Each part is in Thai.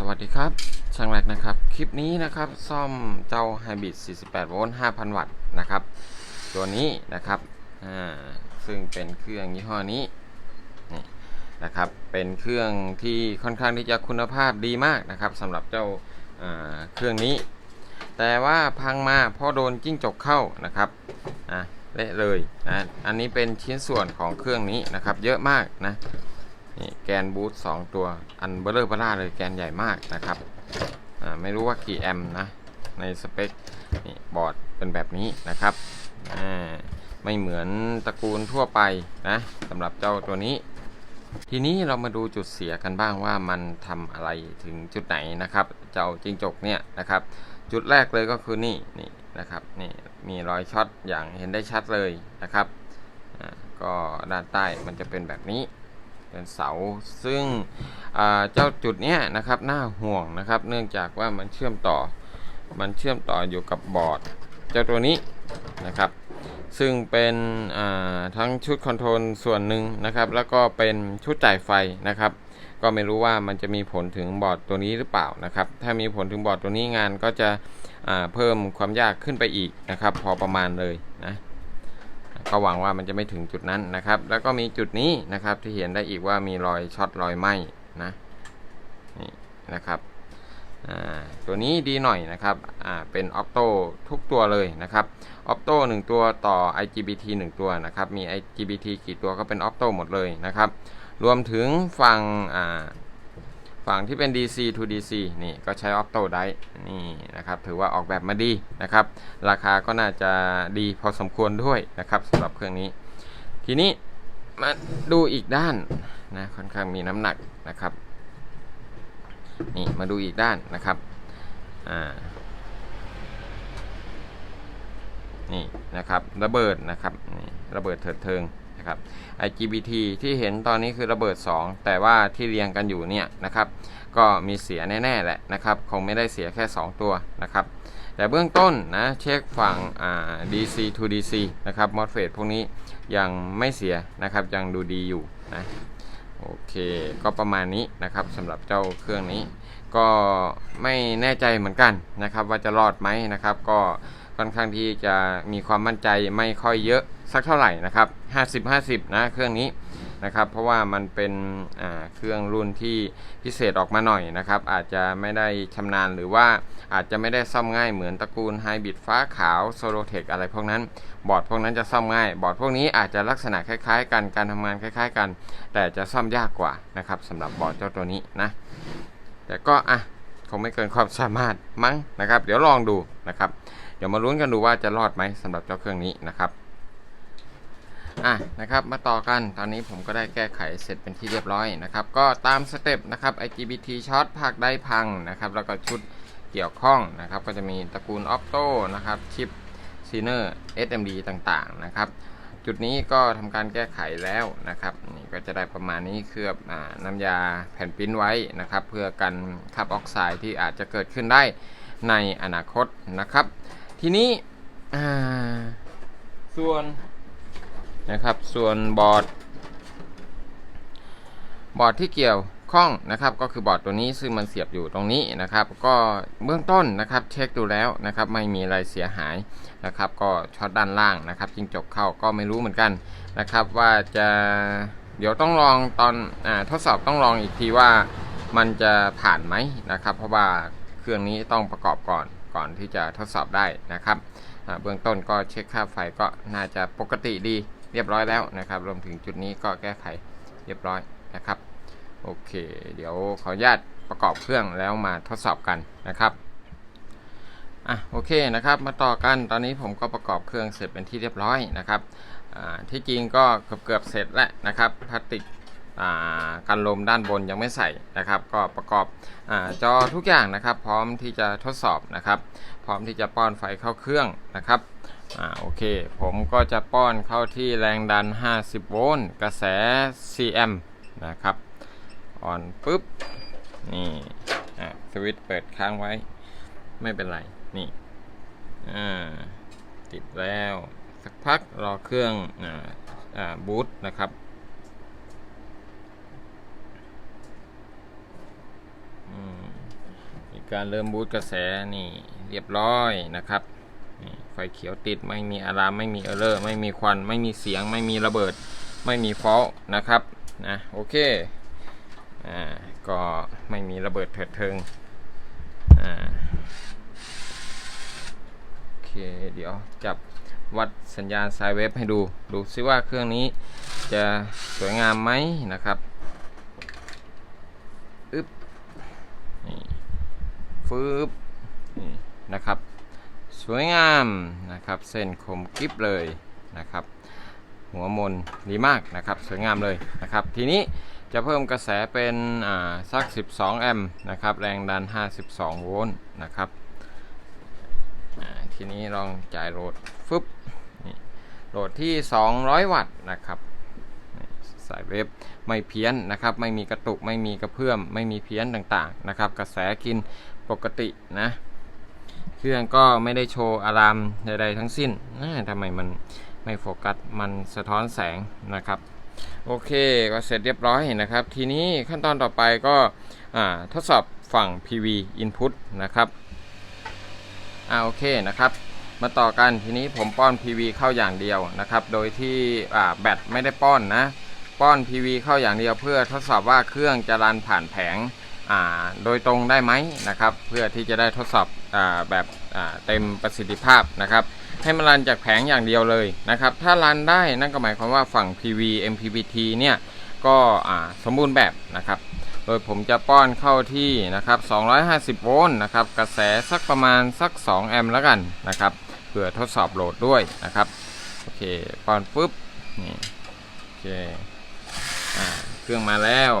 สวัสดีครับ ช่างแรกนะครับ คลิปนี้นะครับซ่อมเจ้า Hybrid 48 โวลต์ 5,000 วัตต์นะครับ ตัวนี้นะครับอ่าซึ่งเป็นเครื่องยี่ห้อนี้นี่นะครับ เป็นเครื่องที่ค่อนข้างที่จะคุณภาพดีมากนะครับสำหรับเจ้าาเครื่องนี้ แต่ว่าพังมาเพราะโดนจิ้งจกเข้านะครับอะเละเลยนะ อันนี้เป็นชิ้นส่วนของเครื่องนี้นะครับ เยอะมากนะ นี่แกนบูทสองตัวอันเบลเลอร์บล่าเลยแกนใหญ่มากนะครับไม่รู้ว่ากี่แอมนะ ในสเปคนี่บอร์ดเป็นแบบนี้นะครับไม่เหมือนตระกูลทั่วไปนะสำหรับเจ้าตัวนี้ ทีนี้เรามาดูจุดเสียกันบ้างว่ามันทำอะไรถึงจุดไหนนะครับ เจ้าจิงจกเนี่ยนะครับ จุดแรกเลยก็คือนี่นี่นะครับนี่มีรอยช็อตอย่างเห็นได้ชัดเลยนะครับก็ด้านใต้มันจะเป็นแบบนี้ เป็นเสาซึ่งเจ้าจุดเนี้ยนะครับน่าห่วงนะครับ เนื่องจากว่ามันเชื่อมต่อมันเชื่อมต่ออยู่กับบอร์ด เจ้าตัวนี้นะครับ ซึ่งเป็นทั้งชุดคอนโทรลส่วนหนึ่งนะครับ แล้วก็เป็นชุดจ่ายไฟนะครับ ก็ไม่รู้ว่ามันจะมีผลถึงบอร์ดตัวนี้หรือเปล่านะครับ ถ้ามีผลถึงบอร์ดตัวนี้งานก็จะเพิ่มความยากขึ้นไปอีกนะครับ พอประมาณเลยนะ ก็หวังว่ามันจะไม่ถึงจุดนั้นนะครับ แล้วก็มีจุดนี้นะครับที่เห็นได้อีกว่ามีรอยช็อตรอยไหม้นะนี่นะครับตัวนี้ดีหน่อยนะครับเป็นออ t โตทุกตัวเลยนะครับออ t โต1ตัวต่อ IGBT 1 ตัวนะครับมี IGBT กี่ตัวก็เป็นออ t โตหมดเลยนะครับ รวมถึงฝั่ง ฝั่งที่เป็น DC to DC นี่ก็ใช้ออ t โตได้นี่นะครับถือว่าออกแบบมาดีนะครับ ราคาก็น่าจะดีพอสมควรด้วยนะครับสำหรับเครื่องนี้ ทีนี้มาดูอีกด้านนะค่อนข้างมีน้ำหนักนะครับนี่มาดูอีกด้านนะครับอ่านี่นะครับระเบิดนะครับนี่ระเบิดเถิดเทิง นะครับ IGBT ที่เห็นตอนนี้คือระเบิด 2 แต่ว่าที่เรียงกันอยู่เนี่ยนะครับ ก็มีเสียแน่ๆแหละนะครับ คงไม่ได้เสียแค่ 2 ตัวนะครับ แต่เบื้องต้นนะเช็คฝั่ง DC to DC นะครับ MOSFET พวกนี้ยังไม่เสียนะครับ ยังดูดีอยู่นะโอเค ก็ประมาณนี้นะครับสำหรับเจ้าเครื่องนี้ ก็ไม่แน่ใจเหมือนกันนะครับ ว่าจะรอดไหมนะครับ ก็ค่อนข้างที่จะมีความมั่นใจไม่ค่อยเยอะ สักเท่าไหร่นะครับ 50-50 นะเครื่องนี้นะครับ เพราะว่ามันเป็นเครื่องรุ่นที่พิเศษออกมาหน่อยนะครับ อาจจะไม่ได้ชำนาญหรือว่าอาจจะไม่ได้ซ่อมง่ายเหมือนตระกูลไฮบริดฟ้าขาวโซโลเทคอะไรพวกนั้น บอร์ดพวกนั้นจะซ่อมง่าย บอร์ดพวกนี้อาจจะลักษณะคล้าย ๆ กันการทำงานคล้าย ๆ กัน แต่จะซ่อมยากกว่านะครับสำหรับบอร์ดเจ้าตัวนี้นะแต่ก็อะคงไม่เกินความสามารถมั้งนะครับ เดี๋ยวลองดูนะครับ เดี๋ยวมาลุ้นกันดูว่าจะรอดไหมสำหรับเจ้าเครื่องนี้นะครับ อะนะครับมาต่อกันตอนนี้ผมก็ได้แก้ไขเสร็จเป็นที่เรียบร้อยนะครับ ก็ตามสเต็ปนะครับ IGBT ช็อตภาคได้พังนะครับ แล้วก็ชุดเกี่ยวข้องนะครับ ก็จะมีตระกูล Opto นะครับชิปซีเนอร์ SMD ต่างๆนะครับจุดนี้ก็ทำการแก้ไขแล้วนะครับนี่ก็จะได้ประมาณนี้เคลือบอาน้ำยาแผ่นปิ้นไว้นะครับ เพื่อกันคราบออกไซด์ที่อาจจะเกิดขึ้นได้ในอนาคตนะครับ ทีนี้อ่าส่วน นะครับ ส่วนบอร์ด บอร์ดที่เกี่ยวข้องนะครับ ก็คือบอร์ดตัวนี้ซึ่งมันเสียบอยู่ตรงนี้นะครับ ก็เบื้องต้นนะครับ เช็คดูแล้วนะครับ ไม่มีอะไรเสียหายนะครับ ก็ช็อตด้านล่างนะครับจิงจกเข้าก็ไม่รู้เหมือนกันนะครับ ว่าจะเดี๋ยวต้องลองตอนอาทดสอบต้องลองอีกทีว่ามันจะผ่านไหมนะครับ เพราะว่าเครื่องนี้ต้องประกอบก่อนก่อนที่จะทดสอบได้นะครับเบื้องต้นก็เช็คค่าไฟก็น่าจะปกติดี เรียบร้อยแล้วนะครับ รวมถึงจุดนี้ก็แก้ไขเรียบร้อยนะครับ โอเค เดี๋ยวขออนุญาตประกอบเครื่องแล้วมาทดสอบกันนะครับอะโอเคนะครับมาต่อกันตอนนี้ผมก็ประกอบเครื่องเสร็จเป็นที่เรียบร้อยนะครับที่จริงก็เกือบเกือบเสร็จแล้วนะครับพลาสติกกันลมด้านบนยังไม่ใส่นะครับ ก็ประกอบอจอทุกอย่างนะครับ พร้อมที่จะทดสอบนะครับ พร้อมที่จะป้อนไฟเข้าเครื่องนะครับ อ่าโอเค ผมก็จะป้อนเข้าที่แรงดัน 50 โวลต์กระแส cm นะครับอ่อนปุ๊บ นี่อะสวิตช์เปิดค้างไว้ ไม่เป็นไร นี่อ่าติดแล้ว สักพักรอเครื่องอ่าอ่าบูตนะครับอืมการเริ่มบูตกระแสนี่เรียบร้อยนะครับ ไฟเขียวติด ไม่มีอะลามไม่มีเออร์เลอร์ไม่มีควัน ไม่มีเสียง ไม่มีระเบิด ไม่มีฟอลนะครับนะโอเคอ่าก็ไม่มีระเบิดเถิดเทิงอ่าโอเคเดี๋ยวจับวัดสัญญาณสายเว็บให้ดู ดูซิว่าเครื่องนี้จะสวยงามไหมนะครับอึบนี่ฟืบนี่นะครับ สวยงามนะครับ เส้นคมกริบเลยนะครับ หัวมนดีมากนะครับ สวยงามเลยนะครับ ทีนี้จะเพิ่มกระแสเป็นอ่าสัก 12 แอมป์นะครับ แรงดัน 52 โวลต์นะครับทีนี้ลองจ่ายโหลดฟึบนี่โหลดที่ 200 วัตต์นะครับสายเวฟไม่เพี้ยนนะครับ ไม่มีกระตุกไม่มีกระเพื่อม ไม่มีเพี้ยนต่างๆนะครับ กระแสกินปกตินะ เครื่องก็ไม่ได้โชว์อะลามใดๆทั้งสิ้นนะทำไมมันไม่โฟกัส มันสะท้อนแสงนะครับ โอเคก็เสร็จเรียบร้อยนะครับ ทีนี้ขั้นตอนต่อไปก็ทดสอบฝั่ง PV input นะครับอ่าโอเคนะครับ มาต่อกันทีนี้ผมป้อน PV เข้าอย่างเดียวนะครับ โดยที่แบตไม่ได้ป้อนนะ ป้อน PV เข้าอย่างเดียวเพื่อทดสอบว่าเครื่องจะรันผ่านแผง โดยตรงได้ไหมนะครับ เพื่อที่จะได้ทดสอบอแบบเต็มประสิทธิภาพนะครับ ให้มันรันจากแผงอย่างเดียวเลยนะครับ ถ้ารันได้นั่นก็หมายความว่าฝั่ง PV MPPT เนี่ยก็สมบูรณ์แบบนะครับ โดยผมจะป้อนเข้าที่นะครับ250 โวลต์นะครับ กระแสสักประมาณสัก 2 แอมป์แล้วกันนะครับ เพื่อทดสอบโหลดด้วยนะครับ โอเค ป้อนปุ๊บ นี่ โอเคอเครื่องมาแล้ว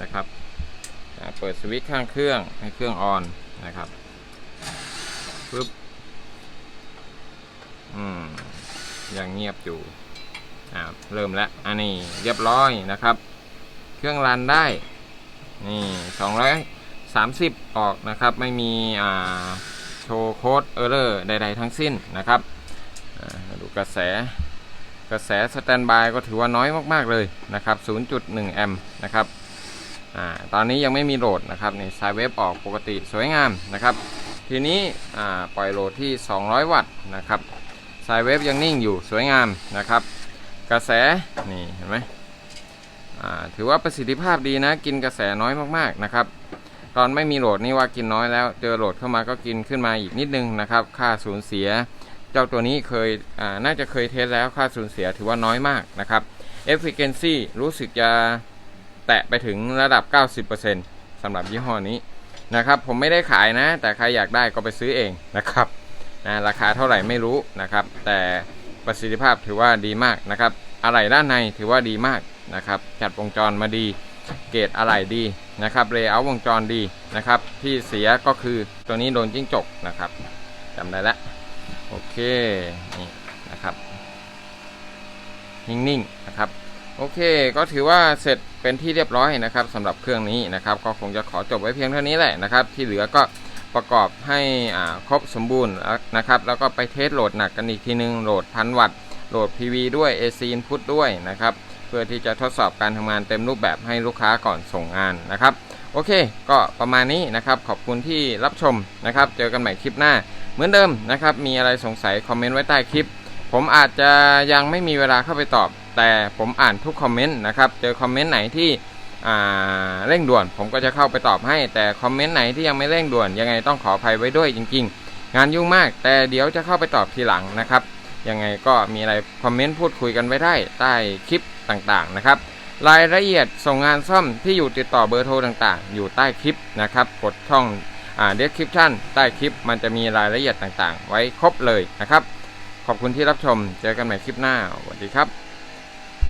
นะครับ เปิดสวิตช์ข้างเครื่องให้เครื่องออนนะครับปึ๊บอืมยังเงียบอยู่อ่าเริ่มแล้วอันนี้เรียบร้อยนะครับ เครื่องรันได้ นี่สองร้อยสามสิบออกนะครับ ไม่มีอ่าโชว์โค้ดเออร์เลอร์ใด ๆ ทั้งสิ้นนะครับดูกระแสกระแสสแตนบายก็ถือว่าน้อยมาก ๆ เลยนะครับ 0.1 แอมป์นะครับ อ่าตอนนี้ยังไม่มีโหลดนะครับนี่สายเวฟออกปกติสวยงามนะครับ ทีนี้อ่าปล่อยโหลดที่ 200 วัตต์นะครับสายเวฟยังนิ่งอยู่สวยงามนะครับ กระแสนี่เห็นไหมอ่าถือว่าประสิทธิภาพดีนะ กินกระแสน้อยมากๆนะครับ ตอนไม่มีโหลดนี่ว่ากินน้อยแล้วเจอโหลดเข้ามาก็กินขึ้นมาอีกนิดนึงนะครับ ค่าสูญเสีย เจ้าตัวนี้เคยอ่าน่าจะเคยเทสแล้วค่าสูญเสียถือว่าน้อยมากนะครับ efficiency รู้สึกจะ ตะไปถึงระดับ 90%สำหรับยี่ห้อนี้นะครับ ผมไม่ได้ขายนะ แต่ใครอยากได้ก็ไปซื้อเองนะครับนะราคาเท่าไหร่ไม่รู้นะครับ แต่ประสิทธิภาพถือว่าดีมากนะครับอะไหล่ด้านในถือว่าดีมากนะครับ จัดวงจรมาดี เกรดอะไหล่ดีนะครับเลเยอร์วงจรดีนะครับ ที่เสียก็คือตัวนี้โดนจิ้งจกนะครับจำได้แล้วโอเคนี่นะครับนิ่งๆนะครับ โอเค ก็ถือว่าเสร็จเป็นที่เรียบร้อยนะครับสำหรับเครื่องนี้นะครับ ก็คงจะขอจบไว้เพียงเท่านี้แหละนะครับ ที่เหลือก็ประกอบให้ครบสมบูรณ์นะครับ แล้วก็ไปเทสโหลดหนักกันอีกทีนึงโหลดพันวัตต์โหลด PV ด้วย AC input ด้วยนะครับ เพื่อที่จะทดสอบการทำงานเต็มรูปแบบให้ลูกค้าก่อนส่งงานนะครับ โอเค ก็ประมาณนี้นะครับ ขอบคุณที่รับชมนะครับ เจอกันใหม่คลิปหน้า เหมือนเดิมนะครับ มีอะไรสงสัยคอมเมนต์ไว้ใต้คลิป ผมอาจจะยังไม่มีเวลาเข้าไปตอบ แต่ผมอ่านทุกคอมเมนต์นะครับ เจอคอมเมนต์ไหนที่เร่งด่วน ผมก็จะเข้าไปตอบให้ แต่คอมเมนต์ไหนที่ยังไม่เร่งด่วน ยังไงต้องขออภัยไว้ด้วยจริง ๆ งานยุ่งมาก แต่เดี๋ยวจะเข้าไปตอบทีหลังนะครับ ยังไงก็มีอะไรคอมเมนต์พูดคุยกันไว้ได้ใต้คลิปต่างๆนะครับ รายละเอียดส่งงานซ่อมที่อยู่ติดต่อเบอร์โทรต่างๆ อยู่ใต้คลิปนะครับ กดช่องอ่า description ใต้คลิปมันจะมีรายละเอียดต่างๆ ไว้ครบเลยนะครับ ขอบคุณที่รับชม เจอกันใหม่คลิปหน้าสวัสดีครับ